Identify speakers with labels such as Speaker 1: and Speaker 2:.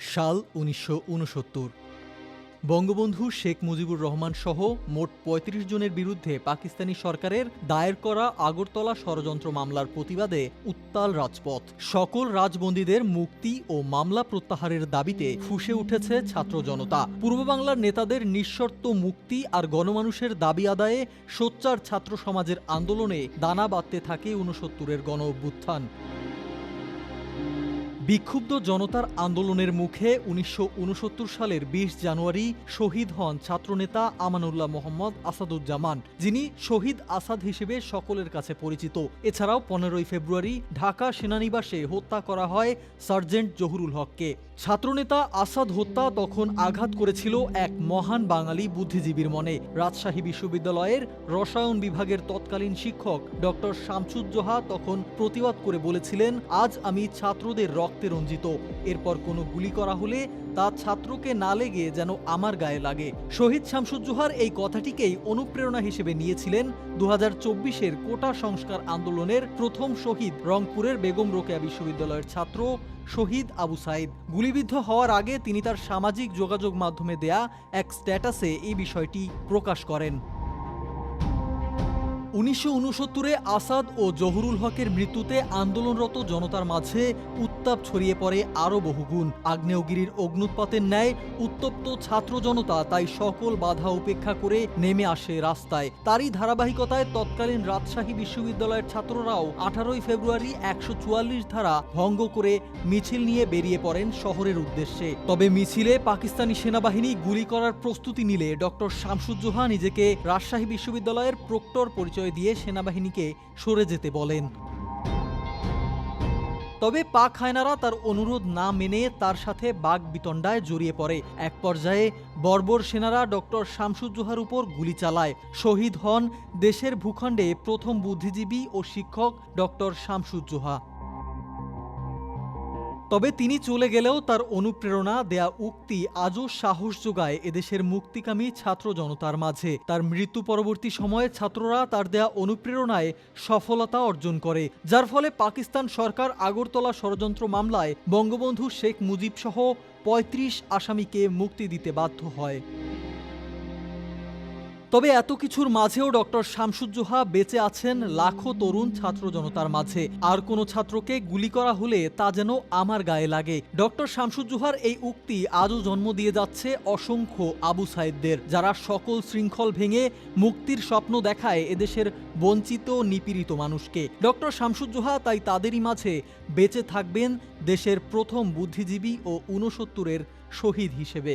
Speaker 1: সাল উনিশশো উনসত্তর। বঙ্গবন্ধু শেখ মুজিবুর রহমান সহ মোট ৩৫ জনের বিরুদ্ধে পাকিস্তানি সরকারের দায়ের করা আগরতলা ষড়যন্ত্র মামলার প্রতিবাদে উত্তাল রাজপথ। সকল রাজবন্দীদের মুক্তি ও মামলা প্রত্যাহারের দাবিতে ফুসে উঠেছে ছাত্র জনতা। পূর্ব বাংলার নেতাদের নিঃশর্ত মুক্তি আর গণমানুষের দাবি আদায়ে সোচ্চার ছাত্র সমাজের আন্দোলনে দানা বাঁধতে থাকে ঊনসত্তরের গণ অভ্যুত্থান বিক্ষুব্ধ জনতার আন্দোলনের মুখে উনিশশো উনসত্তর সালের বিশ জানুয়ারি শহীদ হন ছাত্রনেতা আমানুল্লাহ মোহাম্মদ আসাদুজ্জামান, যিনি শহীদ আসাদ হিসেবে সকলের কাছে পরিচিত। এছাড়াও পনেরোই ফেব্রুয়ারি ঢাকা সেনানিবাসে হত্যা করা হয় সার্জেন্ট জহুরুল হককে। ছাত্রনেতা আসাদ হত্যা তখন আঘাত করেছিল এক মহান বাঙালি বুদ্ধিজীবীর মনে। রাজশাহী বিশ্ববিদ্যালয়ের রসায়ন বিভাগের তৎকালীন শিক্ষক ডক্টর শামসুজ্জোহা তখন প্রতিবাদ করে বলেছিলেন, আজ আমি ছাত্রদের রক্তে রঞ্জিত। এরপর কোনো গুলি করা হলে তা ছাত্রকে না লেগে যেন আমার গায়ে লাগে। শহীদ শামসুজ্জোহার এই কথাটিকেই অনুপ্রেরণা হিসেবে নিয়েছিলেন দু হাজার কোটা সংস্কার আন্দোলনের প্রথম শহীদ রংপুরের বেগম রোকেয়া বিশ্ববিদ্যালয়ের ছাত্র শহীদ আবু সাইদ। গুলিবিদ্ধ হওয়ার আগে তিনি তার সামাজিক যোগাযোগ মাধ্যমে দেয়া এক স্ট্যাটাসে এই বিষয়টি প্রকাশ করেন। উনিশশো উনসত্তরে আসাদ ও জহুরুল হকের মৃত্যুতে আন্দোলনরত জনতার মাঝে উত্তাপ ছড়িয়ে পড়ে আরও বহুগুণ। আগ্নেয়গিরির অগ্নুৎপাতের ন্যায় উত্তপ্ত ছাত্র জনতা তাই সকল বাধা উপেক্ষা করে নেমে আসে রাস্তায়। তারই ধারাবাহিকতায় তৎকালীন রাজশাহী বিশ্ববিদ্যালয়ের ছাত্ররাও আঠারোই ফেব্রুয়ারি একশো চুয়াল্লিশ ধারা ভঙ্গ করে মিছিল নিয়ে বেরিয়ে পড়েন শহরের উদ্দেশ্যে। তবে মিছিলে পাকিস্তানি সেনাবাহিনী গুলি করার প্রস্তুতি নিলে ডক্টর শামসুজ্জোহা নিজেকে রাজশাহী বিশ্ববিদ্যালয়ের প্রক্টর পরিচয় দিয়ে সেনাবাহিনীকে সরে যেতে বলেন। তবে পাক হায়নারা তার অনুরোধ না মেনে তার সাথে বাঘ বিতণ্ডায় জড়িয়ে পড়ে। এক পর্যায়ে বর্বর সেনারা ডক্টর শামসুজ্জোহার উপর গুলি চালায়। শহীদ হন দেশের ভূখণ্ডে প্রথম বুদ্ধিজীবী ও শিক্ষক ডক্টর শামসুজ্জোহা। তবে তিনি চলে গেলেও তার অনুপ্রেরণা দেয়া উক্তি আজও সাহস যোগায় এদেশের মুক্তিকামী ছাত্র জনতার মাঝে। তার মৃত্যু পরবর্তী সময়ে ছাত্ররা তার দেয়া অনুপ্রেরণায় সফলতা অর্জন করে, যার ফলে পাকিস্তান সরকার আগরতলা ষড়যন্ত্র মামলায় বঙ্গবন্ধু শেখ মুজিব সহ পঁয়ত্রিশ আসামিকে মুক্তি দিতে বাধ্য হয়। তবে এত কিছুর মাঝেও ডক্টর শামসুজ্জোহা বেঁচে আছেন লাখো তরুণ ছাত্র জনতার মাঝে। আর কোনো ছাত্রকে গুলি করা হলে তা যেন আমার গায়ে লাগে। ডক্টর শামসুজ্জোহার এই উক্তি আজও জন্ম দিয়ে যাচ্ছে অসংখ্য আবু সাইদদের, যারা সকল শৃঙ্খল ভেঙে মুক্তির স্বপ্ন দেখায় এদেশের বঞ্চিত, নিপীড়িত মানুষকে। ডক্টর শামসুজ্জোহা তাই তাদেরই মাঝে বেঁচে থাকবেন দেশের প্রথম বুদ্ধিজীবী ও ঊনসত্তরের শহীদ হিসেবে।